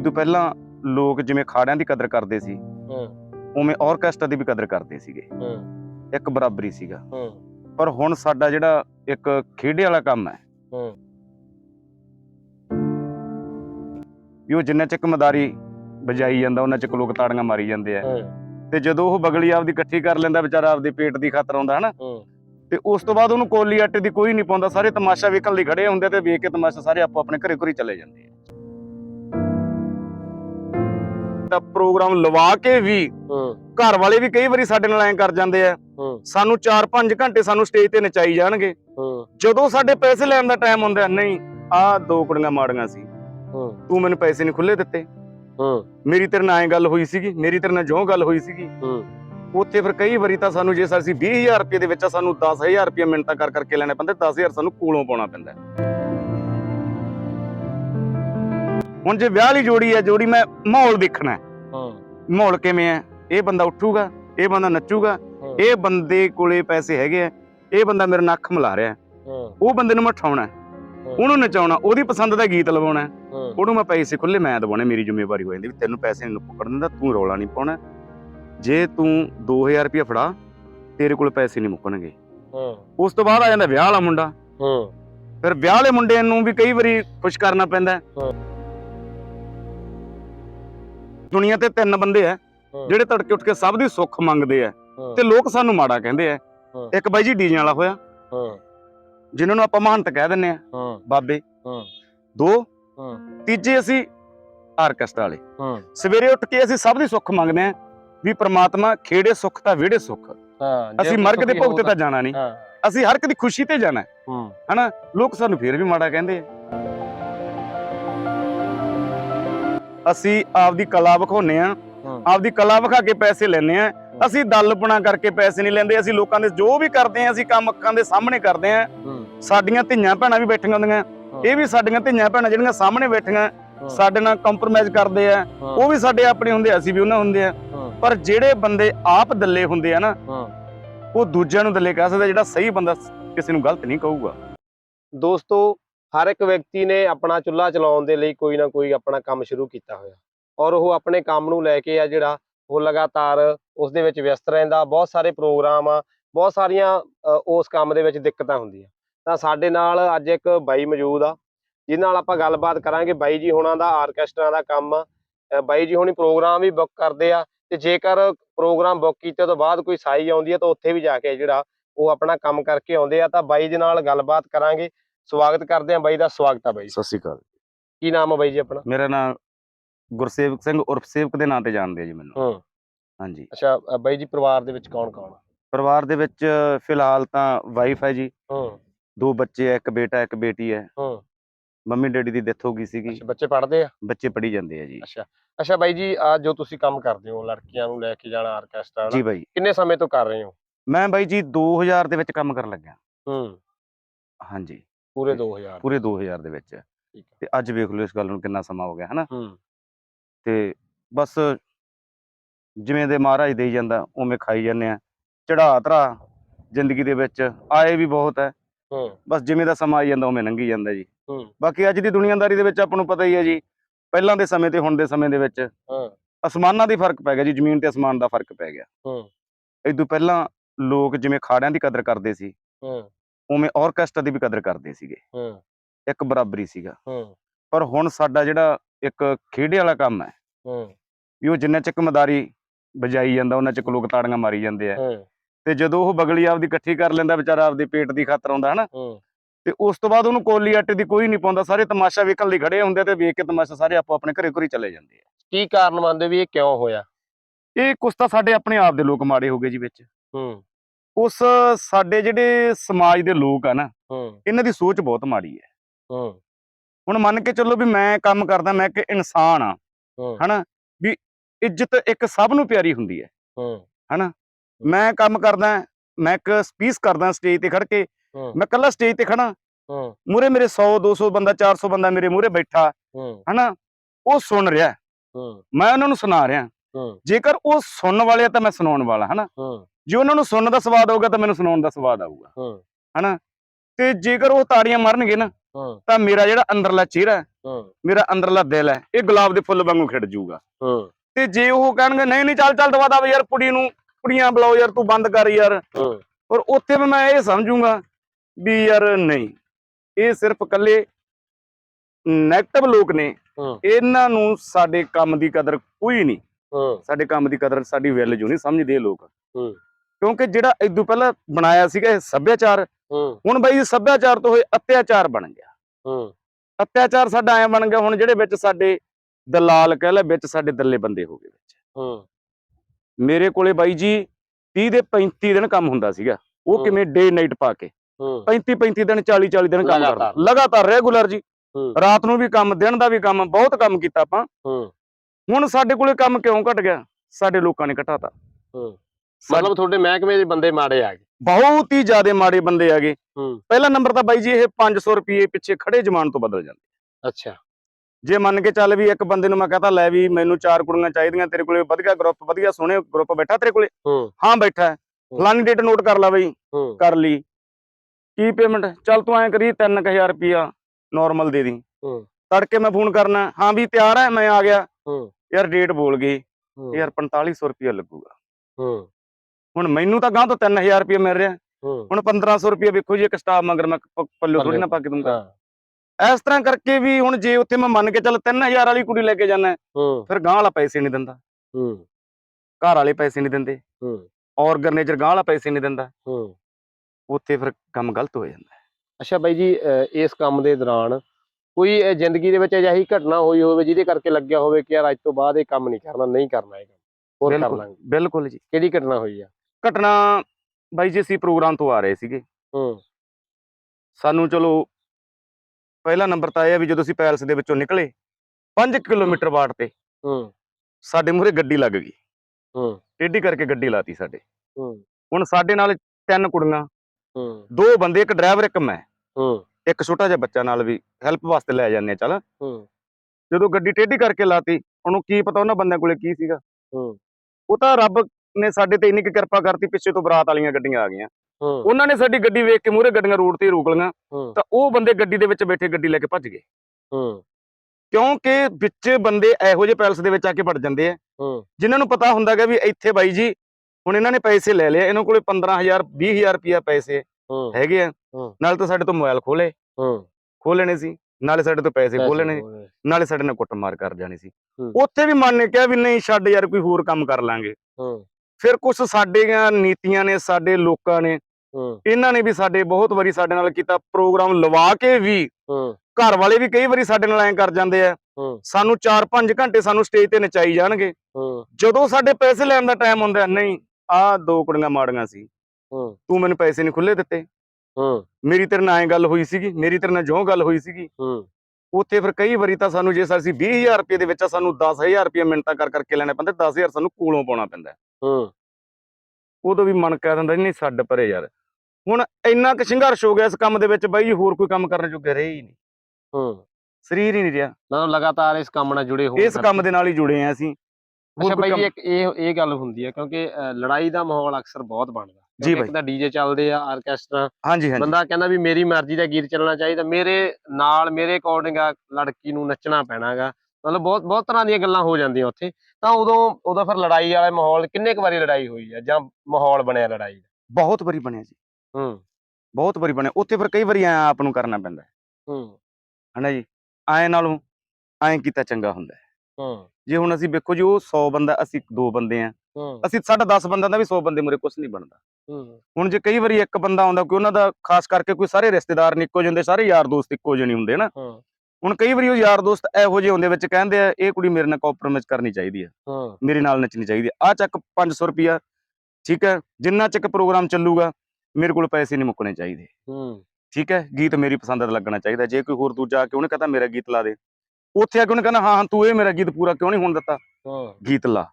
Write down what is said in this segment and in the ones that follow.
ਤੋਂ ਪਹਿਲਾਂ ਲੋਕ ਜਿਵੇਂ ਖਾੜਿਆਂ ਦੀ ਕਦਰ ਕਰਦੇ ਸੀ ਹੂੰ। ਉਵੇਂ ਆਰਕੈਸਟਰਾ ਦੀ ਵੀ ਕਦਰ ਕਰਦੇ ਸੀਗੇ। ਹੂੰ। ਇੱਕ ਬਰਾਬਰੀ ਸੀਗਾ। ਹੂੰ। ਪਰ ਹੁਣ ਸਾਡਾ ਜਿਹੜਾ ਇੱਕ ਖੇਡੇ ਵਾਲਾ ਕੰਮ ਹੈ ਹੂੰ। ਵੀ ਉਹ ਜਿੰਨਾ ਚੱਕ ਮਦਾਰੀ ਵਜਾਈ ਜਾਂਦਾ ਉਹਨਾਂ ਚੱਕ ਲੋਕ ਤਾੜੀਆਂ ਮਾਰੀ ਜਾਂਦੇ ਆ। ਤੇ ਜਦੋਂ ਉਹ ਬਗਲੀ ਆਪਦੀ ਇਕੱਠੀ ਕਰ ਲੈਂਦਾ ਵਿਚਾਰਾ ਆਪਦੇ ਪੇਟ ਦੀ ਖਾਤਰ ਆਉਂਦਾ ਹਨਾ? ਤੇ ਉਸ ਤੋਂ ਬਾਅਦ ਉਹਨੂੰ ਕੋਲੀ ਆਟੇ ਦੀ ਕੋਈ ਨਹੀਂ ਪਾਉਂਦਾ ਸਾਰੇ ਤਮਾਸ਼ਾ ਵੇਖਣ ਲਈ ਖੜੇ ਹੁੰਦੇ ਤੇ ਵੇਖ ਕੇ ਤਮਾਸ਼ਾ ਸਾਰੇ ਆਪੋ ਆਪਣੇ ਘਰੇ ਘਰੇ ਚਲੇ ਜਾਂਦੇ ਆ। ਤਾਂ ਪ੍ਰੋਗਰਾਮ ਲਵਾ ਕੇ ਵੀ ਘਰ ਵਾਲੇ ਵੀ ਕਈ ਵਾਰੀ ਸਾਡੇ ਨਾਲ ਐਂ ਕਰ ਜਾਂਦੇ ਆ। ਸਾਨੂੰ 4-5 ਘੰਟੇ ਸਾਨੂੰ ਸਟੇਜ ਤੇ ਨਚਾਈ ਜਾਣਗੇ। ਜਦੋਂ ਸਾਡੇ ਪੈਸੇ ਲੈਣ ਦਾ ਟਾਈਮ ਹੁੰਦਾ ਨਹੀਂ ਆਹ ਦੋ ਕੁੜੀਆਂ ਮਾੜੀਆਂ ਸੀ। ਤੂੰ ਮੈਨੂੰ ਪੈਸੇ ਨਹੀਂ ਖੁੱਲੇ ਦਿੱਤੇ। ਮੇਰੀ ਤੇਰੇ ਨਾਲ ਐਂ ਗੱਲ ਹੋਈ ਸੀਗੀ ਮੇਰੀ ਤੇਰੇ ਨਾਲ ਜੋ ਗੱਲ ਹੋਈ ਸੀਗੀ। ਉੱਥੇ ਫਿਰ ਕਈ ਵਾਰੀ ਤਾਂ ਸਾਨੂੰ ਜੇ ਅਸੀਂ 20000 ਰੁਪਏ ਦੇ ਵਿੱਚ ਸਾਨੂੰ 10000 ਰੁਪਏ ਮਿੰਟਾਂ ਕਰ ਕਰਕੇ ਲੈਣੇ ਪੈਂਦੇ 10000 ਸਾਨੂੰ ਕੋਲੋਂ ਪਾਉਣਾ ਪੈਂਦਾ। ਹੁਣ ਜੇ ਵਿਆਹ ਵਾਲੀ ਜੋੜੀ ਹੈ ਜੋੜੀ ਮੈਂ ਮਾਹੌਲ ਦੇਖਣਾ ਹੈ। ਮਾਹੌਲ ਕਿਵੇਂ ਹੈ? ਇਹ ਬੰਦਾ ਉੱਠੂਗਾ ਇਹ ਬੰਦਾ ਨੱਚੂਗਾ। ਇਹ ਬੰਦੇ ਕੋਲੇ ਪੈਸੇ ਹੈਗੇ ਆ ਇਹ ਬੰਦਾ ਮੇਰੇ ਨਾਲ ਅੱਖ ਮਿਲਾ ਰਿਹਾ ਉਹ ਬੰਦੇ ਨੂੰ ਮੈਂ ਉਹਨੂੰ ਨਚਾਉਣਾ ਉਹਦੀ ਪਸੰਦ ਦਾ ਗੀਤ ਲਵਾਉਣਾ ਉਹਨੂੰ ਮੈਂ ਪੈਸੇ ਖੁੱਲੇ ਮੈਂ ਦਵਾਉਣੇ ਮੇਰੀ ਜ਼ਿੰਮੇਵਾਰੀ ਹੋ ਜਾਂਦੀ ਵੀ ਤੈਨੂੰ ਪੈਸੇ ਨਹੀਂ ਪਕੜ ਦਿੰਦਾ ਤੂੰ ਰੌਲਾ ਨਹੀਂ ਪਾਉਣਾ। ਜੇ ਤੂੰ 2000 ਰੁਪਏ ਫੜਾ ਤੇਰੇ ਕੋਲ ਪੈਸੇ ਨਹੀਂ ਮੁੱਕਣਗੇ। ਹੂੰ। ਉਸ ਤੋਂ ਬਾਅਦ ਆ ਜਾਂਦਾ ਵਿਆਹ ਵਾਲਾ ਮੁੰਡਾ। ਹੂੰ। ਫਿਰ ਵਿਆਹ ਵਾਲੇ ਮੁੰਡੇ ਨੂੰ ਵੀ ਕਈ ਵਾਰੀ ਖੁਸ਼ ਕਰਨਾ ਪੈਂਦਾ। ਦੁਨੀਆ ਤੇ ਤਿੰਨ ਬੰਦੇ ਆ। ਜਿਹੜੇ ਤੜਕੇ ਉੱਠ ਕੇ ਸਭ ਦੀ ਸੁੱਖ ਮੰਗਦੇ ਆ। ਤੇ ਲੋਕ ਸਾਨੂੰ ਮਾੜਾ ਕਹਿੰਦੇ ਆ। ਇੱਕ ਬਾਈ ਜੀ ਡੀਜੇ ਵਾਲਾ ਹੋਇਆ ਹੂੰ। ਜਿਨ੍ਹਾਂ ਨੂੰ ਆਪਾਂ ਮਹੰਤ ਕਹਿ ਦਿੰਨੇ ਆ ਹੂੰ। ਬਾਬੇ। ਹੂੰ। ਦੋ ਹੂੰ। ਤੀਜੇ ਅਸੀਂ ਆਰਕੈਸਟਰਾ ਵਾਲੇ। ਹੂੰ। ਸਵੇਰੇ ਉੱਠ ਕੇ ਅਸੀਂ ਸਭ ਦੀ ਸੁੱਖ ਮੰਗਦੇ ਆ ਵੀ ਪ੍ਰਮਾਤਮਾ ਖੇੜੇ ਸੁੱਖ ਤਾਂ ਵਿਹੜੇ ਸੁੱਖ। ਅਸੀਂ ਮਰਗ ਦੇ ਭੋਗ ਤੇ ਤਾਂ ਜਾਣਾ ਨਹੀਂ। ਅਸੀਂ ਹਰ ਇੱਕ ਦੀ ਖੁਸ਼ੀ ਤੇ ਜਾਣਾ। ਹਨਾ? ਲੋਕ ਸਾਨੂੰ ਫੇਰ ਵੀ ਮਾੜਾ ਕਹਿੰਦੇ ਆ ਅਸੀਂ ਆਪਦੀ ਕਲਾ ਵਿਖਾਉਨੇ ਆ ਆਪਦੀ ਕਲਾ ਵਿਖਾ ਕੇ ਪੈਸੇ ਲੈਨੇ ਆ ਅਸੀਂ ਦਲਪਣਾ ਕਰਕੇ ਪੈਸੇ ਨਹੀਂ ਲੈਂਦੇ ਅਸੀਂ ਲੋਕਾਂ ਦੇ ਜੋ ਵੀ ਕਰਦੇ ਆ ਅਸੀਂ ਕੰਮ ਅੱਖਾਂ ਦੇ ਸਾਹਮਣੇ ਕਰਦੇ ਆ ਸਾਡੀਆਂ ਧੀਆਂ ਭੈਣਾਂ ਵੀ ਬੈਠੀਆਂ ਹੁੰਦੀਆਂ। ਇਹ ਵੀ ਸਾਡੀਆਂ ਧੀਆਂ ਭੈਣਾਂ ਜਿਹੜੀਆਂ ਸਾਹਮਣੇ ਬੈਠੀਆਂ। ਸਾਡੇ ਨਾਲ ਕੰਪਰੋਮਾਈਜ਼ ਕਰਦੇ ਆ। ਉਹ ਵੀ ਸਾਡੇ ਆਪਣੇ ਹੁੰਦੇ ਅਸੀਂ ਵੀ ਉਹਨਾਂ ਹੁੰਦੇ ਆ। ਪਰ ਜਿਹੜੇ ਬੰਦੇ ਆਪ ਦੱਲੇ ਹੁੰਦੇ ਆ ਨਾ ਉਹ ਦੂਜਿਆਂ ਨੂੰ ਦੱਲੇ ਕਹਿ ਸਕਦਾ ਜਿਹੜਾ ਸਹੀ ਬੰਦਾ ਕਿਸੇ ਨੂੰ ਗਲਤ ਨਹੀਂ ਕਹੂਗਾ। ਦੋਸਤੋ ਹਰ ਇੱਕ ਵਿਅਕਤੀ ਨੇ ਆਪਣਾ ਚੁੱਲ੍ਹਾ ਚਲਾਉਣ ਦੇ ਲਈ ਕੋਈ ਨਾ ਕੋਈ ਆਪਣਾ ਕੰਮ ਸ਼ੁਰੂ ਕੀਤਾ ਹੋਇਆ। ਔਰ ਉਹ ਆਪਣੇ ਕੰਮ ਨੂੰ ਲੈ ਕੇ ਆ ਜਿਹੜਾ ਉਹ ਲਗਾਤਾਰ ਉਸ ਦੇ ਵਿੱਚ ਵਿਅਸਤ ਰਹਿੰਦਾ, ਬਹੁਤ ਸਾਰੇ ਪ੍ਰੋਗਰਾਮ ਆ, ਬਹੁਤ ਸਾਰੀਆਂ ਉਸ ਕੰਮ ਦੇ ਵਿੱਚ ਦਿੱਕਤਾਂ ਹੁੰਦੀਆਂ। ਤਾਂ ਸਾਡੇ ਨਾਲ ਅੱਜ ਇੱਕ ਬਾਈ ਮੌਜੂਦ ਆ ਜਿਸ ਨਾਲ ਆਪਾਂ ਗੱਲਬਾਤ ਕਰਾਂਗੇ ਬਾਈ ਜੀ ਹੁਣਾਂ ਦਾ, ਆਰਕੈਸਟਰਾ ਦਾ ਕੰਮ। ਆ ਬਾਈ ਜੀ ਹੁਣੀ ਪ੍ਰੋਗਰਾਮ ਵੀ ਬੁੱਕ ਕਰਦੇ ਆ ਤੇ ਜੇਕਰ ਪ੍ਰੋਗਰਾਮ ਬੁੱਕ ਕੀਤੇ ਤੋਂ ਬਾਅਦ ਕੋਈ ਸਾਈ ਆਉਂਦੀ ਹੈ ਤਾਂ ਉੱਥੇ ਵੀ ਜਾ ਕੇ ਜਿਹੜਾ ਉਹ ਆਪਣਾ ਕੰਮ ਕਰਕੇ ਆਉਂਦੇ ਆ। ਤਾਂ ਬਾਈ ਦੇ ਨਾਲ ਗੱਲਬਾਤ ਕਰਾਂਗੇ। ਸਵਾਗਤ ਕਰਦੇ ਆ ਬਾਈ ਦਾ ਸਵਾਗਤ ਆ ਬਾਈ ਸਤਿ ਸ਼੍ਰੀ ਅਕਾਲ। ਕੀ ਨਾਮ ਆ ਬਾਈ ਜੀ ਆਪਣਾ? ਮੇਰਾ ਨਾਮ ਗੁਰਸੇਵਕ ਸਿੰਘ ਉਰਫ ਸੇਵਕ ਦੇ ਨਾਂ ਤੇ ਜਾਣਦੇ ਆ ਜੀ ਮੈਨੂੰ। ਹੂੰ। ਹਾਂਜੀ। ਅੱਛਾ ਅ, ਬਾਈ ਜੀ ਪਰਿਵਾਰ ਦੇ ਵਿੱਚ ਕੌਣ ਕੌਣ ਆ? ਪਰਿਵਾਰ ਦੇ ਵਿੱਚ ਫਿਲਹਾਲ ਤਾਂ ਵਾਈਫ ਹੈ ਜੀ। ਹੂੰ। ਦੋ ਬੱਚੇ ਆ ਇੱਕ ਬੇਟਾ ਇੱਕ ਬੇਟੀ ਹੈ। ਹੂੰ। ਮੰਮੀ ਡੈਡੀ ਦੀ ਡੈਥ ਹੋ ਗਈ ਸੀਗੀ। ਅੱਛਾ ਬੱਚੇ ਪੜ੍ਹਦੇ ਆ? ਬੱਚੇ ਪੜ੍ਹੀ ਜਾਂਦੇ ਆ ਜੀ। ਅੱਛਾ ਅੱਛਾ ਬਾਈ ਜੀ ਆ ਜੋ ਤੁਸੀਂ ਕੰਮ ਕਰਦੇ ਹੋ ਲੜਕੀਆਂ ਨੂੰ ਲੈ ਕੇ ਜਾਣਾ ਆਰਕੈਸਟਰਾ ਜੀ ਬਾਈ। ਕਿੰਨੇ ਸਮੇਂ ਤੋਂ ਕਰ ਰਹੇ ਹੋ? ਮੈਂ ਬਾਈ ਜੀ 2000 ਦੇ ਵਿੱਚ ਕੰਮ ਕਰਨ ਲੱਗਿਆ। ਹੂੰ। ਹਾਂਜੀ। ਪੂਰੇ 2000 ਪੂਰੇ 2000 ਦੇ ਵਿੱਚ। ਤੇ ਅੱਜ ਵੇਖ ਲਓ ਇਸ ਗੱਲ ਨੂੰ ਕਿੰਨਾ ਸਮਾਂ ਹੋ ਗਿਆ ਹਨਾ? ਤੇ ਬਸ ਜਿਵੇਂ ਦੇ ਮਹਾਰਾਜ ਦੇਈ ਜਾਂਦਾ ਉਵੇਂ ਖਾਈ ਜਾਂਦੇ ਆ। ਚੜਾ ਧਰਾ ਜ਼ਿੰਦਗੀ ਦੇ ਵਿੱਚ ਆਏ ਵੀ ਬਹੁਤ ਹੈ। ਬਸ ਜਿਵੇਂ ਦਾ ਸਮਾਂ ਆਈ ਜਾਂਦਾ ਉਵੇਂ ਲੰਘੀ ਜਾਂਦਾ ਜੀ। ਬਾਕੀ ਅੱਜ ਦੀ ਦੁਨੀਆਦਾਰੀ ਦੇ ਵਿੱਚ ਆਪਾਂ ਨੂੰ ਪਤਾ ਹੀ ਹੈ ਜੀ ਪਹਿਲਾਂ ਦੇ ਸਮੇਂ ਤੇ ਹੁਣ ਦੇ ਸਮੇਂ ਦੇ ਵਿੱਚ ਅਸਮਾਨਾਂ ਦੀ ਫ਼ਰਕ ਪੈ ਗਿਆ ਜੀ ਜ਼ਮੀਨ ਤੇ ਅਸਮਾਨ ਦਾ ਫ਼ਰਕ ਪੈ ਗਿਆ। ਹੂੰ। ਇਦੋਂ ਪਹਿਲਾਂ ਲੋਕ ਜਿਵੇਂ ਖਾੜਿਆਂ ਦੀ ਕਦਰ ਕਰਦੇ ਸੀ ਉਵੇਂ ਆਰਕੈਸਟਰਾ ਦੀ ਵੀ ਕਦਰ ਕਰਦੇ ਸੀਗੇ। ਹੂੰ। ਇੱਕ ਬਰਾਬਰੀ ਸੀਗਾ। ਹੂੰ। ਪਰ ਹੁਣ ਸਾਡਾ ਜਿਹੜਾ ਇੱਕ ਖੇਡੇ ਵਾਲਾ ਕੰਮ ਹੈ ਹੂੰ। ਵੀ ਉਹ ਜਿੰਨਾ ਚੱਕ ਮਦਾਰੀ ਵਜਾਈ ਜਾਂਦਾ ਉਹਨਾਂ ਚੱਕ ਲੋਕ ਤਾੜੀਆਂ ਮਾਰੀ ਜਾਂਦੇ ਆ। ਤੇ ਜਦੋਂ ਉਹ ਬਗਲੀ ਆਪਦੀ ਇਕੱਠੀ ਕਰ ਲੈਂਦਾ ਵਿਚਾਰਾ ਆਪਦੇ ਪੇਟ ਦੀ ਖਾਤਰ ਆਉਂਦਾ ਹਨਾ? ਤੇ ਉਸ ਤੋਂ ਬਾਅਦ ਉਹਨੂੰ ਕੋਲੀ ਆਟੇ ਦੀ ਕੋਈ ਨਹੀਂ ਪਾਉਂਦਾ ਸਾਰੇ ਤਮਾਸ਼ਾ ਵੇਖਣ ਲਈ ਖੜੇ ਹੁੰਦੇ ਤੇ ਵੇਖ ਕੇ ਤਮਾਸ਼ਾ ਸਾਰੇ ਆਪੋ ਆਪਣੇ ਘਰੇ ਘਰੇ ਚਲੇ ਜਾਂਦੇ ਆ। ਕੀ ਕਾਰਨ ਮੰਨਦੇ ਵੀ ਇਹ ਕਿਉਂ ਹੋਇਆ? ਇਹ ਕੁਛ ਤਾਂ ਸਾਡੇ ਆਪਣੇ ਆਪ ਦੇ ਲੋਕ ਮਾੜੇ ਹੋ ਗਏ ਜੀ ਵਿੱਚ। ਹੂੰ। ਉਸ ਸਾਡੇ ਜਿਹੜੇ ਸਮਾਜ ਦੇ ਲੋਕ ਆ ਨਾ ਇਹਨਾਂ ਦੀ ਸੋਚ ਬਹੁਤ ਮਾੜੀ ਹੈ। ਹੁਣ ਮੰਨ ਕੇ ਚੱਲੋ ਵੀ ਮੈਂ ਕੰਮ ਕਰਦਾ ਮੈਂ ਇੱਕ ਇਨਸਾਨ ਆ ਹਨਾ? ਵੀ ਇੱਜ਼ਤ ਇੱਕ ਸਭ ਨੂੰ ਪਿਆਰੀ ਹੁੰਦੀ ਹੈ। ਹੂੰ। ਮੈਂ ਕੰਮ ਕਰਦਾ ਮੈਂ ਇੱਕ ਸਪੀਚ ਕਰਦਾ ਸਟੇਜ ਤੇ ਖੜ ਕੇ ਮੈਂ ਇਕੱਲਾ ਸਟੇਜ ਤੇ ਖੜਾ ਮੂਰੇ ਮੇਰੇ 100 200 ਬੰਦਾ 400 ਬੰਦਾ ਮੇਰੇ ਮੂਰੇ ਬੈਠਾ ਹਨਾ? ਉਹ ਸੁਣ ਰਿਹਾ। ਮੈਂ ਉਹਨਾਂ ਨੂੰ ਸੁਣਾ ਰਿਹਾ। ਜੇਕਰ ਉਹ ਸੁਣਨ ਵਾਲੇ ਆ ਤਾਂ ਮੈਂ ਸੁਣਾਉਣ ਵਾਲਾ ਹਨਾ? ਜੇ ਉਹਨਾਂ ਨੂੰ ਸੁਣਨ ਦਾ ਸਵਾਦ ਆਊਗਾ ਤਾਂ ਮੈਨੂੰ ਸੁਣਾਉਣ ਦਾ ਸਵਾਦ ਆਊਗਾ। ਹੂੰ। ਹਨਾ? ਤੇ ਜੇਕਰ ਉਹ ਤਾੜੀਆਂ ਮਾਰਨਗੇ ਨਾ ਤਾਂ ਮੇਰਾ ਜਿਹੜਾ ਅੰਦਰਲਾ ਚਿਹਰਾ ਮੇਰਾ ਅੰਦਰਲਾ ਦਿਲ ਹੈ ਇਹ ਗੁਲਾਬ ਦੇ ਫੁੱਲ ਵਾਂਗੂ ਖਿੜ ਜਾਊਗਾ। ਤੇ ਜੇ ਉਹ ਕਹਿਣਗੇ ਨਹੀਂ ਨਹੀਂ ਚੱਲ ਚੱਲ ਦਵਾ ਦਵਾ ਯਾਰ ਕੁੜੀ ਨੂੰ ਕੁੜੀਆਂ ਬੁਲਾਓ ਯਾਰ ਤੂੰ ਬੰਦ ਕਰ ਯਾਰ। ਔਰ ਉੱਥੇ ਵੀ ਮੈਂ ਇਹ ਸਮਝੂੰਗਾ ਵੀ ਯਾਰ ਨਹੀਂ ਇਹ ਸਿਰਫ ਇਕੱਲੇ ਨੈਗੇਟਿਵ ਲੋਕ ਨੇ। ਇਹਨਾਂ ਨੂੰ ਸਾਡੇ ਕੰਮ ਦੀ ਕਦਰ ਕੋਈ ਨਹੀਂ। ਸਾਡੇ ਕੰਮ ਦੀ ਕਦਰ ਸਾਡੀ ਵੈਲਿਊ ਨਹੀਂ ਸਮਝਦੇ ਲੋਕ। ਕਿਉਂਕਿ ਜਿਹੜਾ ਇਦੋਂ ਪਹਿਲਾਂ ਬਣਾਇਆ ਸੀਗਾ ਇਹ ਸੱਭਿਆਚਾਰ ਹੁਣ ਬਾਈ ਸੱਭਿਆਚਾਰ ਤੋਂ ਹੋਏ ਅਤਿਆਚਾਰ ਬਣ ਗਿਆ। ਹੂੰ। ਅਤਿਆਚਾਰ ਸਾਡਾ ਐ ਬਣ ਗਿਆ ਹੁਣ ਜਿਹੜੇ ਵਿੱਚ ਸਾਡੇ ਦਲਾਲ ਕਹਿ ਲੈ ਵਿੱਚ ਸਾਡੇ ਦੱਲੇ ਬੰਦੇ ਹੋ ਗਏ ਵਿੱਚ। ਹੂੰ। ਮੇਰੇ ਕੋਲੇ ਬਾਈ ਜੀ 30 ਦੇ 35 ਦਿਨ ਕੰਮ ਹੁੰਦਾ ਸੀਗਾ ਉਹ। ਕਿਵੇਂ ਡੇ ਨਾਈਟ ਪਾ ਕੇ ਹੂੰ। 35 35 ਦਿਨ 40 40 ਦਿਨ ਕੰਮ ਕਰਦਾ। ਲਗਾਤਾਰ। ਰੈਗੂਲਰ ਜੀ। ਰਾਤ ਨੂੰ ਵੀ ਕੰਮ ਦਿਨ ਦਾ ਵੀ ਕੰਮ ਬਹੁਤ ਕੰਮ ਕੀਤਾ ਆਪਾਂ। ਹੂੰ। ਹੁਣ ਸਾਡੇ ਕੋਲੇ ਕੰਮ ਕਿਉਂ ਘਟ ਗਿਆ? ਸਾਡੇ ਲੋਕਾਂ ਨੇ ਘਟਾਤਾ। ਮਤਲਬ ਤੁਹਾਡੇ ਮਹਿਕਮੇ ਦੇ ਬੰਦੇ ਮਾੜੇ ਆ ਗਏ। ਬਹੁਤ ਹੀ ਜ਼ਿਆਦੇ ਮਾੜੇ ਬੰਦੇ ਆਗੇ ਹੂੰ। ਪਹਿਲਾ ਨੰਬਰ ਤਾਂ ਬਾਈ ਜੀ ਇਹ 500 ਰੁਪਏ ਪਿੱਛੇ ਖੜੇ ਜਮਾਨ ਤੋਂ ਬਦਲ ਜਾਂਦੇ। ਅੱਛਾ। ਜੇ ਮੰਨ ਕੇ ਚੱਲ ਵੀ ਇੱਕ ਬੰਦੇ ਨੂੰ ਮੈਂ ਕਹਤਾ ਲੈ ਵੀ ਮੈਨੂੰ ਚਾਰ ਕੁੜੀਆਂ ਚਾਹੀਦੀਆਂ ਤੇਰੇ ਕੋਲੇ ਵਧੀਆ ਗਰੁੱਪ ਵਧੀਆ ਸੋਹਣੇ ਗਰੁੱਪ ਬੈਠਾ ਤੇਰੇ ਕੋਲੇ। ਹੂੰ। ਬੈਠਾ। ਫਲਾਨੀ ਡੇਟ ਨੋਟ ਕਰ ਲੈ ਬਈ। ਕਰ ਲਈ। ਕੀ ਪੇਮੈਂਟ ਚੱਲ ਤੂੰ ਐਂ ਕਰੀ 3000 ਰੁਪਿਆ ਨਾਰਮਲ ਦੇ ਦੀ। ਤੜਕੇ ਮੈਂ ਫੋਨ ਕਰਨਾ। ਹਾਂ ਵੀ ਤਿਆਰ ਹੈ ਮੈਂ ਆ ਗਿਆ। ਯਾਰ ਡੇਟ ਬੋਲ ਗਈ ਯਾਰ 4500 ਰੁਪਿਆ ਲੱਗੂਗਾ। ਹੁਣ ਮੈਨੂੰ ਤਾਂ ਗਾਂ ਤੋਂ 3000 ਰੁਪਿਆ ਮਿਲ ਰਿਹਾ। ਹੁਣ 1500 ਰੁਪਿਆ ਵੇਖੋ ਜੀ ਇੱਕ ਸਟਾਫ ਮਗਰ ਮੈਂ ਪ- ਪੱਲਿਓ ਥੋੜੀ ਨਾ ਪਾ ਕੇ ਦੂੰਗਾ ਇਸ ਤਰ੍ਹਾਂ ਕਰਕੇ ਵੀ ਹੁਣ ਜੇ ਉੱਥੇ ਮੈਂ ਮੰਨ ਕੇ ਚੱਲ 3000 ਵਾਲੀ ਕੁੜੀ ਲੈ ਕੇ ਜਾਣਾ ਫਿਰ ਗਾਂ ਵਾਲਾ ਪੈਸੇ ਨਹੀਂ ਦਿੰਦਾ। ਘਰ ਵਾਲੇ ਪੈਸੇ ਨਹੀਂ ਦਿੰਦੇ। ਆਰਗੇਨਾਈਜ਼ਰ ਗਾਂ ਵਾਲਾ ਪੈਸੇ ਨਹੀਂ ਦਿੰਦਾ। ਉੱਥੇ ਫਿਰ ਕੰਮ ਗਲਤ ਹੋ ਜਾਂਦਾ। ਅੱਛਾ ਬਾਈ ਜੀ ਇਸ ਕੰਮ ਦੇ ਦੌਰਾਨ ਕੋਈ ਜ਼ਿੰਦਗੀ ਦੇ ਵਿੱਚ ਅਜਿਹੀ ਘਟਨਾ ਹੋਈ ਹੋਵੇ ਜਿਹਦੇ ਕਰਕੇ ਲੱਗਿਆ ਹੋਵੇ ਕਿ ਯਾਰ ਅੱਜ ਤੋਂ ਬਾਅਦ ਇਹ ਕੰਮ ਨਹੀਂ ਕਰਨਾ ਨਹੀਂ ਕਰਨਾ ਇਹ ਕੰਮ। ਹੋਰ ਕਰ ਲਾਂਗੇ। ਬਿਲਕੁਲ ਜੀ। ਕਿਹੜੀ ਘਟਨਾ ਹੋਈ ਆ? ਘਟਨਾ ਬਾਈ ਜੀ ਅਸੀਂ ਪ੍ਰੋਗਰਾਮ ਤੋਂ ਆ ਰਹੇ ਸੀਗੇ। ਹੂੰ। ਸਾਨੂੰ ਚਲੋ ਪਹਿਲਾ ਨੰਬਰ ਤਾਂ ਇਹ ਵੀ ਜਦੋਂ ਅਸੀਂ ਪੈਲਸ ਦੇ ਵਿੱਚੋਂ ਨਿਕਲੇ 5 ਕਿਲੋਮੀਟਰ ਬਾੜ ਤੇ ਹੂੰ। ਸਾਡੇ ਮੂਹਰੇ ਗੱਡੀ ਲੱਗ ਗਈ। ਹੂੰ। ਟੇਢੀ ਕਰਕੇ ਗੱਡੀ ਲਾਤੀ ਸਾਡੇ। ਹੂੰ। ਹੁਣ ਸਾਡੇ ਨਾਲ ਤਿੰਨ ਕੁੜੀਆਂ ਹੂੰ। ਦੋ ਬੰਦੇ ਇੱਕ ਡਰਾਈਵਰ ਇੱਕ ਮੈਂ। ਹੂੰ। ਇੱਕ ਛੋਟਾ ਜਿਹਾ ਬੱਚਾ ਨਾਲ ਵੀ ਹੈਲਪ ਵਾਸਤੇ ਲੈ ਜਾਂਦੇ ਆ ਚੱਲ। ਹੂੰ। ਜਦੋਂ ਗੱਡੀ ਟੇਢੀ ਕਰਕੇ ਲਾਤੀ ਉਹਨੂੰ ਕੀ ਪਤਾ ਉਹਨਾਂ ਬੰਦਿਆਂ ਕੋਲੇ ਕੀ ਸੀਗਾ। ਹੂੰ। ਉਹ ਤਾਂ ਰੱਬ ਨੇ ਸਾਡੇ ਤੇ ਇੰਨੀ ਕੁ ਕਿਰਪਾ ਕਰਤੀ ਪਿੱਛੇ ਤੋਂ ਬਰਾਤ ਵਾਲੀਆਂ ਗੱਡੀਆਂ ਆ ਗਈਆਂ। ਉਹਨਾਂ ਨੇ ਸਾਡੀ ਗੱਡੀ ਵੇਖ ਕੇ ਮੂਹਰੇ ਗੱਡੀਆਂ ਰੋਡ ਤੇ ਰੋਕ ਲਈਆਂ। ਤਾਂ ਉਹ ਬੰਦੇ ਗੱਡੀ ਦੇ ਵਿੱਚ ਬੈਠੇ ਗੱਡੀ ਲੈ ਕੇ ਭੱਜ ਗਏ। ਕਿਉਂਕਿ ਵਿੱਚ ਬੰਦੇ ਇਹੋ ਜਿਹੇ ਪੈਲਸ ਦੇ ਵਿੱਚ ਆ ਕੇ ਵੜ ਜਾਂਦੇ ਆ। ਜਿਨ੍ਹਾਂ ਨੂੰ ਪਤਾ ਹੁੰਦਾ ਕਿ ਵੀ ਇੱਥੇ ਬਾਈ ਜੀ ਹੁਣ ਇਹਨਾਂ ਨੇ ਪੈਸੇ ਲੈ ਲਏ ਇਹਨਾਂ ਕੋਲੇ 15000 20000 ਰੁਪਿਆ ਪੈਸੇ ਹੈਗੇ ਆ। ਨਾਲ ਤਾਂ ਸਾਡੇ ਤੋਂ ਮੋਬਾਈਲ ਖੋਲੇ ਖੋਲਣੇ ਸੀ। ਨਾਲੇ ਸਾਡੇ ਤੋਂ ਪੈਸੇ ਖੋਲਣੇ। ਨਾਲੇ ਸਾਡੇ ਨਾਲ ਕੁੱਟਮਾਰ ਕਰ ਜਾਣੀ ਸੀ। ਉੱਥੇ ਵੀ ਮਨ ਨੇ ਕਿਹਾ ਵੀ ਨਹੀਂ ਛੱਡ ਯਾਰ ਕੋਈ ਹੋਰ ਕੰਮ ਕਰ ਲਾਂਗੇ। ਫਿਰ ਕੁਝ ਸਾਡੀਆਂ ਨੀਤੀਆਂ ਨੇ ਸਾਡੇ ਲੋਕਾਂ ਨੇ ਇਹਨਾਂ ਨੇ ਵੀ ਸਾਡੇ ਬਹੁਤ ਵਾਰੀ ਸਾਡੇ ਨਾਲ ਕੀਤਾ ਪ੍ਰੋਗਰਾਮ ਲਵਾ ਕੇ ਵੀ ਘਰ ਵਾਲੇ ਵੀ ਕਈ ਵਾਰੀ ਸਾਡੇ ਨਾਲ ਐਂ ਕਰ ਜਾਂਦੇ ਆ। ਸਾਨੂੰ 4-5 ਘੰਟੇ ਸਾਨੂੰ ਸਟੇਜ ਤੇ ਨਚਾਈ ਜਾਣਗੇ। ਜਦੋਂ ਸਾਡੇ ਪੈਸੇ ਲੈਣ ਦਾ ਟਾਈਮ ਹੁੰਦਾ ਨਹੀਂ ਆਹ ਦੋ ਕੁੜੀਆਂ ਮਾੜੀਆਂ ਸੀ। ਤੂੰ ਮੈਨੂੰ ਪੈਸੇ ਨਹੀਂ ਖੁੱਲੇ ਦਿੱਤੇ। ਮੇਰੀ ਤੇਰੇ ਨਾਲ ਐਂ ਗੱਲ ਹੋਈ ਸੀਗੀ ਮੇਰੀ ਤੇਰੇ ਨਾਲ ਜੋ ਗੱਲ ਹੋਈ ਸੀਗੀ। ਉੱਥੇ ਫਿਰ ਕਈ ਵਾਰੀ ਤਾਂ ਸਾਨੂੰ ਜੇ ਅਸੀਂ 20000 ਰੁਪਏ ਦੇ ਵਿੱਚ ਸਾਨੂੰ 10000 ਰੁਪਏ ਮਿੰਟਾਂ ਕਰ ਕਰਕੇ ਲੈਣੇ ਪੈਂਦੇ 10000 ਸਾਨੂੰ ਕੋਲੋਂ ਪਾਉਣਾ ਪੈਂਦਾ ਹੂੰ। ਉਦੋਂ ਵੀ ਮਨ ਕਹਿ ਦਿੰਦਾ ਨਹੀਂ ਛੱਡ ਪਰੇ ਯਾਰ। ਹੁਣ ਇੰਨਾ ਕੁ ਸੰਘਰਸ਼ ਹੋ ਗਿਆ ਇਸ ਕੰਮ ਦੇ ਵਿੱਚ ਬਾਈ ਹੋਰ ਕੋਈ ਕੰਮ ਕਰਨ ਜੋਗੇ ਰਹੇ ਹੀ ਨਹੀਂ। ਹੂੰ। ਸਰੀਰ ਹੀ ਨਹੀਂ ਰਿਹਾ। ਮਤਲਬ ਲਗਾਤਾਰ ਇਸ ਕੰਮ ਨਾਲ ਜੁੜੇ ਹੋ ਇਸ ਕੰਮ ਦੇ ਨਾਲ ਹੀ ਜੁੜੇ ਆ ਅਸੀਂ। ਅੱਛਾ ਬਾਈ ਇੱਕ ਇਹ ਇਹ ਗੱਲ ਹੁੰਦੀ ਹੈ ਕਿਉਂਕਿ ਲੜਾਈ ਦਾ ਮਾਹੌਲ ਅਕਸਰ ਬਹੁਤ ਬਣਦਾ। ਜੀ ਕਿਉਂਕਿ ਇੱਕ ਤਾਂ ਡੀਜੇ ਚੱਲਦੇ ਆ ਆਰਕੈਸਟਰਾ ਹਾਂਜੀ ਹਾਂਜੀ। ਬੰਦਾ ਕਹਿੰਦਾ ਵੀ ਮੇਰੀ ਮਰਜ਼ੀ ਦਾ ਗੀਤ ਚੱਲਣਾ ਚਾਹੀਦਾ ਮੇਰੇ ਨਾਲ ਮੇਰੇ ਅਕੋਰਡਿੰਗ ਆ ਲੜਕੀ ਨੂੰ ਨੱਚਣਾ ਪੈਣਾਗਾ। ਮਤਲਬ ਬਹੁਤ ਬਹੁਤ ਤਰ੍ਹਾਂ ਦੀਆਂ ਗੱਲਾਂ ਹੋ ਜਾਂਦੀਆਂ ਉੱਥੇ। ਤਾਂ ਉਦੋਂ ਉਦੋਂ ਫਿਰ ਲੜਾਈ ਵਾਲਾ ਮਾਹੌਲ ਕਿੰਨੇ ਕੁ ਵਾਰੀ ਲੜਾਈ ਹੋਈ ਆ ਜਾਂ ਮਾਹੌਲ ਬਣਿਆ ਲੜਾਈ ਦਾ? ਬਹੁਤ ਵਾਰੀ ਬਣਿਆ ਜੀ। ਹੂੰ। ਬਹੁਤ ਵਾਰੀ ਬਣਿਆ। ਉੱਥੇ ਫਿਰ ਕਈ ਵਾਰੀ ਆਪ ਨੂੰ ਕਰਨਾ ਪੈਂਦਾ। ਹੈ, ਹੂੰ। ਹਨਾ ਜੀ? ਐਂ ਨਾਲੋਂ ਐਂ ਕੀਤਾ ਚੰਗਾ ਹੁੰਦਾ। ਹੈ। ਜੇ ਹੁਣ ਅਸੀਂ ਵੇਖੋ ਜੀ ਉਹ 100 ਬੰਦਾ ਅਸੀਂ ਦੋ ਬੰਦੇ ਆ। ਅਸੀਂ ਸਾਡਾ 10 ਬੰਦਿਆਂ ਦਾ ਵੀ 100 ਬੰਦੇ ਮੁਰੇ ਕੁਝ ਨਹੀਂ ਬਣਦਾ। ਹੁਣ ਜੇ ਕਈ ਵਾਰੀ ਇੱਕ ਬੰਦਾ ਆਉਂਦਾ ਕੋਈ ਉਹਨਾਂ ਦਾ ਖਾਸ ਕਰਕੇ ਕੋਈ ਸਾਰੇ ਰਿਸ਼ਤੇਦਾਰ ਨਹੀਂ ਇੱਕੋ ਜਿਹੇ ਹੁੰਦੇ ਸਾਰੇ ਯਾਰ ਦੋਸਤ ਇੱਕੋ ਜਿਹੇ ਨਹੀਂ ਹੁੰਦੇ ਨਾ ਹੁਣ ਕਈ ਵਾਰੀ ਉਹ ਯਾਰ ਦੋਸਤ ਇਹੋ ਜਿਹੇ ਹੁੰਦੇ ਵਿੱਚ ਕਹਿੰਦੇ ਆ ਇਹ ਕੁੜੀ ਮੇਰੇ ਨਾਲ ਕੰਪਰੋਮਾਈਜ਼ ਕਰਨੀ ਚਾਹੀਦੀ ਆ। ਮੇਰੇ ਨਾਲ ਨੱਚਣੀ ਚਾਹੀਦੀ ਆ। ਆਹ ਚੱਕ 500 ਰੁਪਿਆ ਠੀਕ ਹੈ ਜਿੰਨਾ ਚੱਕ ਪ੍ਰੋਗਰਾਮ ਚੱਲੂਗਾ ਮੇਰੇ ਕੋਲ ਪੈਸੇ ਨਹੀਂ ਮੁੱਕਣੇ ਚਾਹੀਦੇ। ਠੀਕ ਹੈ ਗੀਤ ਮੇਰੀ ਪਸੰਦ ਦਾ ਲੱਗਣਾ ਚਾਹੀਦਾ। ਜੇ ਕੋਈ ਹੋਰ ਦੂਜਾ ਆ ਕੇ ਉਹਨੇ ਕਹਤਾ ਮੇਰਾ ਗੀਤ ਲਾ ਦੇ। ਉੱਥੇ ਆ ਕੇ ਉਹਨੇ ਕਹਿੰਦਾ ਹਾਂ ਹਾਂ ਤੂੰ ਇਹ ਮੇਰਾ ਗੀਤ ਪੂਰਾ ਕਿਉਂ ਨਹੀਂ ਹੋਣ ਦਿੱਤਾ? ਗੀਤ ਲਾ।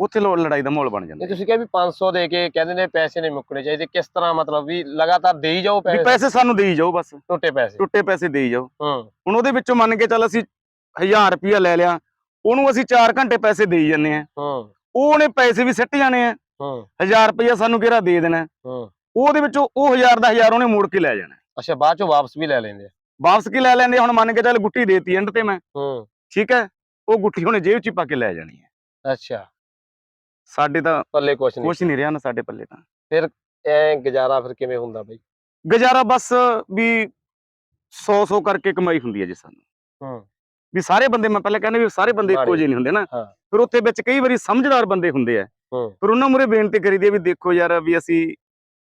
ਉੱਥੇ ਲੋ- ਲੜਾਈ ਦਾ ਮਾਹੌਲ ਬਣ ਜਾਂਦਾ। ਤੁਸੀਂ ਕਿਹਾ ਵੀ 500 ਦੇ ਕੇ ਕਹਿੰਦੇ ਨੇ ਪੈਸੇ ਨਹੀਂ ਮੁੱਕਣੇ ਚਾਹੀਦੇ ਕਿਸ ਤਰ੍ਹਾਂ ਮਤਲਬ ਵੀ ਲਗਾਤਾਰ ਦੇਈ ਜਾਓ ਵੀ ਪੈਸੇ? ਪੈਸੇ ਸਾਨੂੰ ਦੇਈ ਜਾਓ ਬਸ। ਟੁੱਟੇ ਪੈਸੇ। ਟੁੱਟੇ ਪੈਸੇ ਦੇਈ ਜਾਓ। ਹੂੰ। ਹੁਣ ਉਹਦੇ ਵਿੱਚੋਂ ਮੰਨ ਕੇ ਚੱਲ ਅਸੀਂ 1000 ਰੁਪਿਆ ਲੈ ਲਿਆ ਉਹਨੂੰ ਅਸੀਂ 4 ਘੰਟੇ ਪੈਸੇ ਦੇਈ ਜਾਂਦੇ ਆ ਹੂੰ। ਉਹ ਉਹਨੇ ਪੈਸੇ ਵੀ ਸਿੱਟ ਜਾਣੇ ਆ। ਹੂੰ। 1000 ਰੁਪਿਆ ਸਾਨੂੰ ਕਿਹੜਾ ਦੇ ਦੇਣਾ? ਹੂੰ। ਉਹਦੇ ਵਿੱਚੋਂ ਉਹ 1000 ਦਾ 1000 ਉਹਨੇ ਮੋੜ ਕੇ ਲੈ ਜਾਣਾ। ਅੱਛਾ ਬਾਅਦ ਚੋਂ ਵਾਪਸ ਵੀ ਲੈ ਲੈਂਦੇ ਵਾਪਸ ਕੀ ਲੈ ਲੈਂਦੇ? ਹੁਣ ਮੰਨ ਕੇ ਚੱਲ ਗੁੱਟੀ ਦੇਤੀ ਐਂਡ ਤੇ ਮੈਂ। ਹੂੰ। ਠੀਕ ਹੈ? ਉਹ ਗੁੱਟੀ ਉਹਨੇ ਜੇਬ 'ਚ ਹੀ ਪਾ ਕੇ ਲੈ ਜਾਣੀ ਹੈ। ਅੱਛਾ। ਸਾਡੇ ਤਾਂ ਪੱਲੇ ਕੁਛ ਨਹੀਂ। ਕੁਛ ਨਹੀਂ ਰਿਹਾ ਨਾ ਸਾਡੇ ਪੱਲੇ ਤਾਂ। ਐ ਗੁਜ਼ਾਰਾ ਫਿਰ ਕਿਵੇਂ ਹੁੰਦਾ ਬਈ? ਗੁਜ਼ਾਰਾ ਬਸ ਵੀ 100 100 ਕਰਕੇ ਕਮਾਈ ਹੁੰਦੀ ਹੈ ਜੀ ਸਾਨੂੰ। ਹੂੰ। ਵੀ ਸਾਰੇ ਬੰਦੇ ਮੈਂ ਪਹਿਲਾਂ ਕਹਿੰਦਾ ਵੀ ਸਾਰੇ ਬੰਦੇ ਇੱਕੋ। ਜਿਹੇ ਨਹੀਂ ਹੁੰਦੇ ਨਾ। ਹਾਂ। ਫਿਰ ਉੱਥੇ ਵਿੱਚ ਕਈ ਵਾਰੀ ਸਮਝਦਾਰ ਬੰਦੇ ਹੁੰਦੇ ਆ। ਹੂੰ। ਫਿਰ ਉਹਨਾਂ ਮੂਰੇ ਬੇਨਤੀ ਕਰੀਦੀ ਹੈ ਵੀ ਦੇਖੋ ਯਾਰ ਵੀ ਅਸੀਂ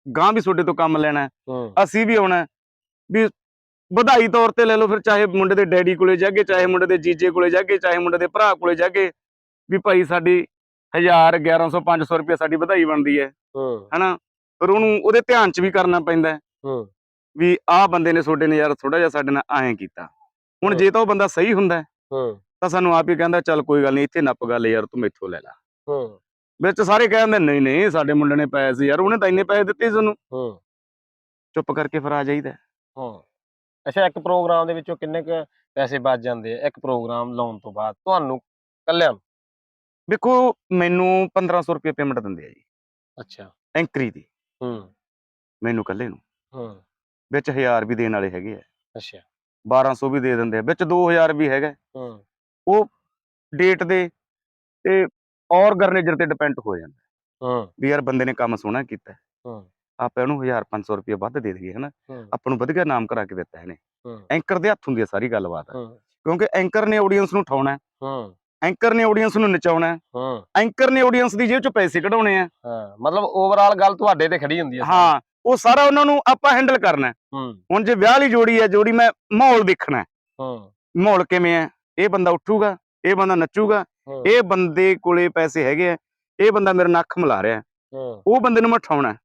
ਗਾਂ ਵੀ ਤੁਹਾਡੇ ਤੋਂ ਕੰਮ ਲੈਣਾ ਹੈ, ਹੂੰ। ਅਸੀਂ ਵੀ ਆਉਣਾ ਹੈ, ਵੀ ਵਧਾਈ ਤੌਰ ਤੇ ਲੈ ਲਓ ਫਿਰ ਚਾਹੇ ਮੁੰਡੇ ਦੇ ਡੈਡੀ ਕੋਲੇ ਜਾਗੇ ਚਾਹੇ ਮੁੰਡੇ ਦੇ ਜੀਜੇ ਕੋਲੇ ਜਾਗੇ ਚਾਹੇ ਮੁੰਡੇ ਦੇ ਭਰਾ ਕੋਲੇ ਜਾਗੇ ਵੀ ਭਾਈ ਸਾਡੀ 1000 1100 500 ਰੁਪਏ ਸਾਡੀ ਵਧਾਈ ਬਣਦੀ ਹੈ। ਹੂੰ। ਹਨਾ? ਫਿਰ ਉਹਨੂੰ ਉਹਦੇ ਧਿਆਨ 'ਚ ਵੀ ਕਰਨਾ ਪੈਂਦਾ ਵੀ ਆਹ ਬੰਦੇ ਨੇ ਤੁਹਾਡੇ ਨੇ ਯਾਰ ਥੋੜਾ ਜਿਹਾ ਸਾਡੇ ਨਾਲ ਐਂ ਕੀਤਾ। ਹੁਣ। ਜੇ ਤਾਂ ਉਹ ਬੰਦਾ ਸਹੀ ਹੁੰਦਾ ਤਾਂ ਸਾਨੂੰ ਆਪ ਹੀ ਕਹਿੰਦਾ ਚੱਲ ਕੋਈ ਗੱਲ ਨਹੀਂ ਇੱਥੇ ਨੱਪ ਗੱਲ ਯਾਰ ਤੂੰ ਮੈਥੋਂ ਲੈ ਲੈ। ਹੂੰ। ਵਿੱਚ ਸਾਰੇ ਕਹਿੰਦੇ ਨਹੀਂ ਨਹੀਂ ਸਾਡੇ ਮੁੰਡੇ ਨੇ ਪੈਸੇ ਯਾਰ ਉਹਨੇ ਤਾਂ ਇੰਨੇ ਪੈਸੇ ਦਿੱਤੇ ਸੀ ਤੁਹਾਨੂੰ ਹੂੰ। ਚੁੱਪ ਕਰਕੇ ਫਿਰ ਆ ਜਾਈਦਾ ਹੂੰ। ਅੱਛਾ ਇੱਕ ਪ੍ਰੋਗਰਾਮ ਦੇ ਵਿੱਚੋਂ ਕਿੰਨੇ ਕੁ ਪੈਸੇ ਬਚ ਜਾਂਦੇ ਆ ਇੱਕ ਪ੍ਰੋਗਰਾਮ ਲਾਉਣ ਤੋਂ ਬਾਅਦ? ਤੁਹਾਨੂੰ ਕੱਲਿਆਂ ਨੂੰ? ਵੇਖੋ ਮੈਨੂੰ 1500 ਰੁਪਏ ਪੇਮੈਂਟ ਦਿੰਦੇ ਆ ਜੀ। ਅੱਛਾ। ਐਂਕਰੀ ਦੀ। ਹੂੰ। ਮੈਨੂੰ ਇਕੱਲੇ ਨੂੰ। ਹੂੰ। ਵਿੱਚ 1000 ਵੀ ਦੇਣ ਵਾਲੇ ਹੈਗੇ ਆ। ਅੱਛਾ। 1200 ਵੀ ਦੇ ਦਿੰਦੇ ਆ। ਵਿੱਚ 2000 ਵੀ ਹੈਗਾ। ਹੂੰ। ਡੇਟ ਦੇ ਤੇ ਆਰਗੇਨਾਈਜ਼ਰ ਤੇ ਡਿਪੈਂਡ ਹੋ ਜਾਂਦਾ। ਹੂੰ। ਵੀ ਯਾਰ ਬੰਦੇ ਨੇ ਕੰਮ ਸੋਹਣਾ ਕੀਤਾ। ਹੂੰ। ਆਪਾਂ ਇਹਨੂੰ 1500 ਰੁਪਏ ਵੱਧ ਦੇ ਦਈਏ ਹਨਾ? ਆਪਾਂ ਨੂੰ ਵਧੀਆ ਨਾਮ ਕਰਾ ਕੇ ਦਿੱਤਾ ਇਹਨੇ। ਐਂਕਰ ਦੇ ਹੱਥ ਹੁੰਦੀ ਸਾਰੀ ਗੱਲਬਾਤ। ਕਿਉਂਕਿ ਐਂਕਰ ਨੇ ਆਡੀਅנס ਨੂੰ ਠਾਉਣਾ ਹੈ। ਐਂਕਰ ਨੇ ਆਡੀਅנס ਨੂੰ ਨਚਾਉਣਾ। ਹੈ। ਐਂਕਰ ਨੇ ਆਡੀਅנס ਦੀ ਜੇਬ ਚੋਂ ਪੈਸੇ ਕਢਾਉਣੇ ਆ। ਮਤਲਬ ਓਵਰਆਲ ਗੱਲ ਤੁਹਾਡੇ ਤੇ ਖੜੀ ਹੁੰਦੀ ਹੈ ਹਾਂ ਉਹ ਸਾਰਾ ਉਹਨਾਂ ਨੂੰ ਆਪਾਂ ਹੈਂਡਲ ਕਰਨਾ। ਹੁਣ ਜੇ ਵਿਆਹ ਲਈ ਜੋੜੀ ਹੈ ਜੋੜੀ ਮੈਂ ਮਾਹੌਲ ਦੇਖਣਾ। ਮਾਹੌਲ ਕਿਵੇਂ ਹੈ ਇਹ ਬੰਦਾ ਉੱਠੂਗਾ ਇਹ ਬੰਦਾ ਨੱਚੂਗਾ ਇਹ ਬੰਦੇ ਕੋਲੇ ਪੈਸੇ ਹੈਗੇ ਆ ਇਹ ਬੰਦਾ ਮੇਰਾ ਨੱਖ ਮਲਾ ਰਿਹਾ। ਉਹ ਬੰਦੇ ਨੂੰ ਮੈਂ ਠਾਉਣਾ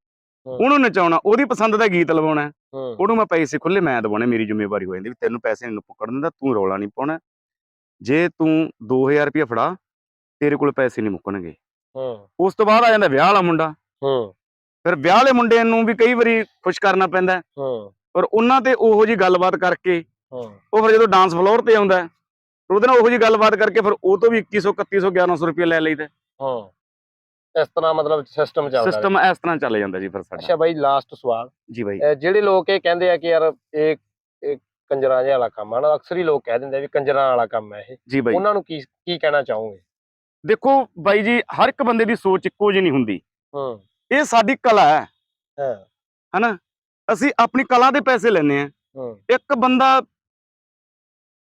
ਉਹਨੂੰ ਨਚਾਉਣਾ ਉਹਦੀ ਪਸੰਦ ਦਾ ਗੀਤ ਲਵਾਉਣਾ। ਉਹਨੂੰ ਮੈਂ ਪੈਸੇ ਖੁੱਲੇ ਮੈਂ ਦਵਾਉਣੇ ਮੇਰੀ ਜ਼ਿੰਮੇਵਾਰੀ ਹੋ ਜਾਂਦੀ ਵੀ ਤੈਨੂੰ ਪੈਸੇ ਨਹੀਂ ਪੁੱਕੜ ਦਿੰਦਾ ਤੂੰ ਰੌਲਾ ਨਹੀਂ ਪਾਉਣਾ। ਜੇ ਤੂੰ 2000 ਰੁਪਏ ਫੜਾ ਤੇਰੇ ਕੋਲ ਪੈਸੇ ਨਹੀਂ ਮੁੱਕਣਗੇ। ਹੂੰ। ਉਸ ਤੋਂ ਬਾਅਦ ਆ ਜਾਂਦਾ ਵਿਆਹ ਵਾਲਾ ਮੁੰਡਾ। ਹੂੰ। ਫਿਰ ਵਿਆਹ ਵਾਲੇ ਮੁੰਡੇ ਨੂੰ ਵੀ ਕਈ ਵਾਰੀ ਖੁਸ਼ ਕਰਨਾ ਪੈਂਦਾ। ਪਰ ਉਹਨਾਂ ਤੇ ਉਹੋ ਜੀ ਗੱਲਬਾਤ ਕਰਕੇ ਹੂੰ। ਉਹ ਫਿਰ ਜਦੋਂ ਡਾਂਸ ਫਲੋਰ ਤੇ ਆਉਂਦਾ ਉਹਦੇ ਨਾਲ ਉਹੋ ਜੀ ਗੱਲਬਾਤ ਕਰਕੇ ਫਿਰ ਉਹ ਤੋਂ ਵੀ 2100 3100 1100 ਰੁਪਏ ਲੈ ਲਈਦਾ। ਹੂੰ। ਇਸ ਤਰ੍ਹਾਂ ਮਤਲਬ ਸਿਸਟਮ ਚੱਲਦਾ ਸਿਸਟਮ ਇਸ ਤਰ੍ਹਾਂ ਚੱਲ ਜਾਂਦਾ ਜੀ ਫਿਰ ਸਾਡਾ। ਅੱਛਾ ਬਾਈ ਲਾਸਟ ਸਵਾਲ। ਜੀ ਬਾਈ। ਅਹ ਜਿਹੜੇ ਲੋਕ ਇਹ ਕਹਿੰਦੇ ਆ ਕਿ ਯਾਰ ਇਹ ਇਹ ਕੰਜਰਾਂ ਜਿਹਾ ਵਾਲਾ ਕੰਮ ਆ ਨਾ ਅਕਸਰ ਹੀ ਲੋਕ ਕਹਿ ਦਿੰਦੇ ਆ ਵੀ ਕੰਜਰਾਂ ਵਾਲਾ ਕੰਮ ਹੈ ਇਹ। ਜੀ ਬਾਈ। ਉਹਨਾਂ ਨੂੰ ਕੀ ਕੀ ਕਹਿਣਾ ਚਾਹੋਗੇ? ਦੇਖੋ ਬਾਈ ਜੀ ਹਰ ਇੱਕ ਬੰਦੇ ਦੀ ਸੋਚ ਇੱਕੋ ਜਿਹੀ ਨਹੀਂ ਹੁੰਦੀ। ਹੂੰ। ਇਹ ਸਾਡੀ ਕਲਾ ਹੈ। ਹਾਂ। ਹਨਾ? ਅਸੀਂ ਆਪਣੀ ਕਲਾ ਦੇ ਪੈਸੇ ਲੈਨੇ ਆ ਹੂੰ। ਇੱਕ ਬੰਦਾ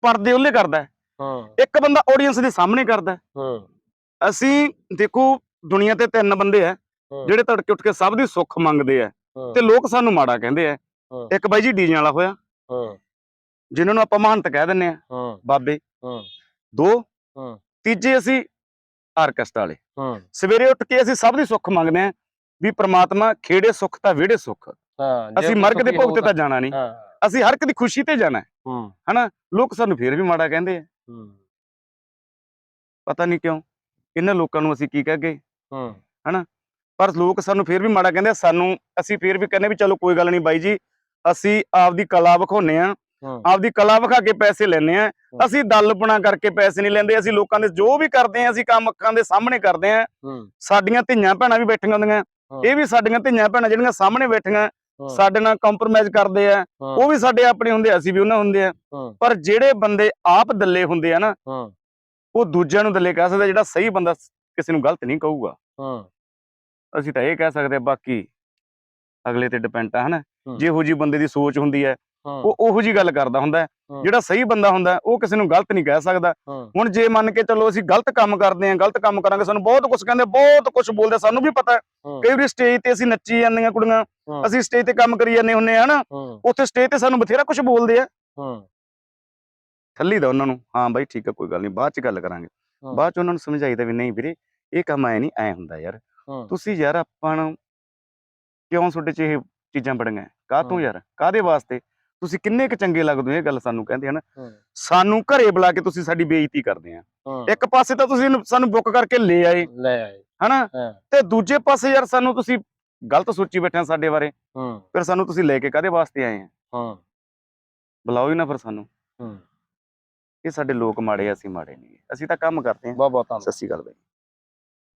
ਪਰਦੇ ਉਹਲੇ ਕਰਦਾ ਹੈ, ਹੂੰ। ਇੱਕ ਬੰਦਾ ਆਡੀਅנס ਦੇ ਸਾਹਮਣੇ ਕਰਦਾ ਹੈ। ਹੂੰ। ਅਸੀਂ ਦੇਖੋ ਦੁਨੀਆ ਤੇ ਤਿੰਨ ਬੰਦੇ ਆ। ਜਿਹੜੇ ਤੜਕੇ ਉੱਠ ਕੇ ਸਭ ਦੀ ਸੁੱਖ ਮੰਗਦੇ ਆ ਤੇ ਲੋਕ ਸਾਨੂੰ ਮਾੜਾ ਕਹਿੰਦੇ ਆ। ਇੱਕ ਬਾਈ ਜੀ ਡੀਜੇ ਵਾਲਾ ਹੋਇਆ। ਜਿਨ੍ਹਾਂ ਨੂੰ ਆਪਾਂ ਮਹੰਤ ਕਹਿ ਦਿੰਨੇ ਆ ਹੂੰ। ਬਾਬੇ। ਦੋ। ਤੀਜੇ ਅਸੀਂ ਆਰਕੈਸਟਰਾ ਵਾਲੇ। ਸਵੇਰੇ ਉੱਠ ਕੇ ਅਸੀਂ ਸਭ ਦੀ ਸੁੱਖ ਮੰਗਦੇ ਆ ਵੀ ਪ੍ਰਮਾਤਮਾ ਖੇੜੇ ਸੁੱਖ ਤਾਂ ਵਿਹੜੇ ਸੁੱਖ। ਅਸੀਂ ਮਰਗ ਦੇ ਭੋਗ ਤੇ ਤਾਂ ਜਾਣਾ ਨਹੀਂ। ਅਸੀਂ ਹਰ ਇੱਕ ਦੀ ਖੁਸ਼ੀ ਤੇ ਜਾਣਾ। ਹੈ। ਹੂੰ ਲੋਕ ਸਾਨੂੰ ਫੇਰ ਵੀ ਮਾੜਾ ਕਹਿੰਦੇ ਆ। ਹੂੰ। ਪਤਾ ਨਹੀਂ ਕਿਉਂ। ਇਹਨਾਂ ਲੋਕਾਂ ਨੂੰ ਅਸੀਂ ਕੀ ਕਹਿ ਹੂੰ ਪਰ ਲੋਕ ਸਾਨੂੰ ਫੇਰ ਵੀ ਮਾੜਾ ਕਹਿੰਦੇ ਸਾਨੂੰ ਅਸੀਂ ਫੇਰ ਵੀ ਕਹਿੰਦੇ ਵੀ ਚਲੋ ਕੋਈ ਗੱਲ ਨਹੀਂ ਬਾਈ ਜੀ ਅਸੀਂ ਆਪਦੀ ਕਲਾ ਵਿਖਾਉਨੇ ਆ ਆਪਦੀ ਕਲਾ ਵਿਖਾ ਕੇ ਪੈਸੇ ਲੈਨੇ ਆ ਅਸੀਂ ਦਲਪਣਾ ਕਰਕੇ ਪੈਸੇ ਨਹੀਂ ਲੈਂਦੇ ਅਸੀਂ ਲੋਕਾਂ ਦੇ ਜੋ ਵੀ ਕਰਦੇ ਆ ਅਸੀਂ ਕੰਮ ਅੱਖਾਂ ਦੇ ਸਾਹਮਣੇ ਕਰਦੇ ਆ ਸਾਡੀਆਂ ਧੀਆਂ ਭੈਣਾਂ ਵੀ ਬੈਠੀਆਂ ਹੁੰਦੀਆਂ। ਇਹ ਵੀ ਸਾਡੀਆਂ ਧੀਆਂ ਭੈਣਾਂ ਜਿਹੜੀਆਂ ਸਾਹਮਣੇ ਬੈਠੀਆਂ। ਸਾਡੇ ਨਾਲ ਕੰਪਰੋਮਾਈਜ਼ ਕਰਦੇ ਆ। ਉਹ ਵੀ ਸਾਡੇ ਆਪਣੇ ਹੁੰਦੇ ਅਸੀਂ ਵੀ ਉਹਨਾਂ ਹੁੰਦੇ ਆ। ਪਰ ਜਿਹੜੇ ਬੰਦੇ ਆਪ ਦੱਲੇ ਹੁੰਦੇ ਆ ਨਾ ਉਹ ਦੂਜਿਆਂ ਨੂੰ ਦੱਲੇ ਕਹਿ ਸਕਦਾ ਜਿਹੜਾ ਸਹੀ ਬੰਦਾ ਕਿਸੇ ਨੂੰ ਗਲਤ ਨਹੀਂ ਕਹੂਗਾ ਹਾਂ ਅਸੀਂ ਤਾਂ ਇਹ ਕਹਿ ਸਕਦੇ ਆ ਬਾਕੀ ਅਗਲੇ ਤੇ ਡਿਪੈਂਡ ਆ ਹਨਾ ਹੂੰ। ਜਿਹੋ ਜੀ ਬੰਦੇ ਦੀ ਸੋਚ ਹੁੰਦੀ ਹੈ ਹਾਂ ਉਹ ਉਹੋ ਜੀ ਗੱਲ ਕਰਦਾ ਹੁੰਦਾ ਹੈ। ਹੂੰ। ਜਿਹੜਾ ਸਹੀ ਬੰਦਾ ਹੁੰਦਾ ਹੈ, ਉਹ ਕਿਸੇ ਨੂੰ ਗਲਤ ਨਹੀਂ ਕਹਿ ਸਕਦਾ ਹਾਂ ਹੁਣ ਜੇ ਮੰਨ ਕੇ ਚੱਲੋ ਅਸੀਂ ਗਲਤ ਕੰਮ ਕਰਦੇ ਆਂ ਗਲਤ ਕੰਮ ਕਰਾਂਗੇ ਸਾਨੂੰ ਬਹੁਤ ਕੁਝ ਕਹਿੰਦੇ ਬਹੁਤ ਕੁਝ ਬੋਲਦੇ ਸਾਨੂੰ ਵੀ ਪਤਾ ਹੈ ਹਾਂ। ਕਈ ਵਾਰੀ ਸਟੇਜ ਤੇ ਅਸੀਂ ਨੱਚੀ ਜਾਂਦੀਆਂ ਕੁੜੀਆਂ ਹਾਂ। ਅਸੀਂ ਸਟੇਜ ਤੇ ਕੰਮ ਕਰੀ ਜਾਂਦੇ ਹੁੰਨੇ ਆ ਹਨਾ ਹਾਂ ਉੱਥੇ ਸਟੇਜ ਤੇ ਸਾਨੂੰ ਬਥੇਰਾ ਕੁਝ ਬੋਲਦੇ ਆ ਹਾਂ ਥੱਲੀ ਦਾ ਉਹਨਾਂ ਨੂੰ ਹਾਂ ਬਾਈ ਠੀਕ ਆ ਕੋਈ ਗੱਲ ਨਹੀਂ ਬਾਅਦ ਚ ਗੱਲ ਕਰਾਂਗੇ ਹਾਂ। ਬਾਅਦ ਚ ਉਹਨਾਂ ਨੂੰ ਸਮਝਾਈਦਾ ਵੀ ਨਹੀਂ ਵੀਰੇ ਇਹ ਕੰਮ ਐ ਨਹੀਂ ਐ ਹੁੰਦਾ ਯਾਰ। ਤੁਸੀਂ ਯਾਰ ਆਪਾਂ ਨੂੰ ਕਿਉਂ ਤੁਹਾਡੇ ਚ ਇਹ ਚੀਜ਼ਾਂ ਬੜੀਆਂ? ਕਾਹਤੋਂ ਹਾਂ। ਯਾਰ? ਕਾਦੇ ਵਾਸਤੇ? ਤੁਸੀਂ ਕਿੰਨੇ ਕੁ ਚੰਗੇ ਲੱਗਦੇ ਹੋ ਇਹ ਗੱਲ ਸਾਨੂੰ ਕਹਿੰਦੇ ਹਨ। ਸਾਨੂੰ ਘਰੇ ਬੁਲਾ ਕੇ ਤੁਸੀਂ ਸਾਡੀ ਬੇਇੱਜ਼ਤੀ ਕਰਦੇ ਆ। ਇੱਕ ਪਾਸੇ ਤਾਂ ਤੁਸੀਂ ਸਾਨੂੰ ਬੁੱਕ ਕਰਕੇ ਲੈ ਆਏ। ਲੈ ਆਏ। ਹਨਾ? ਤੇ ਦੂਜੇ ਪਾਸੇ ਯਾਰ ਸਾਨੂੰ ਤੁਸੀਂ ਗਲਤ ਸੋਚੀ ਬੈਠੇ ਆ ਸਾਡੇ ਬਾਰੇ। ਫਿਰ ਸਾਨੂੰ ਤੁਸੀਂ ਲੈ ਕੇ ਕਾਦੇ ਵਾਸਤੇ ਆਏ ਆ? ਹਾਂ। ਬੁਲਾਓ ਹੀ ਨਾ ਫਿਰ ਸਾਨੂੰ। ਹਾਂ। ਇਹ ਸਾਡੇ ਲੋਕ ਮਾੜੇ ਆ ਅਸੀਂ ਮਾੜੇ ਨਹੀਂ। ਅਸੀਂ ਤਾਂ ਕੰਮ ਕਰਦੇ ਆ ਬਹੁਤ ਬਹੁਤ ਧੰਨਵਾਦ। ਸਤਿ ਸ਼੍ਰੀ ਅਕਾਲ ਬਾਈ।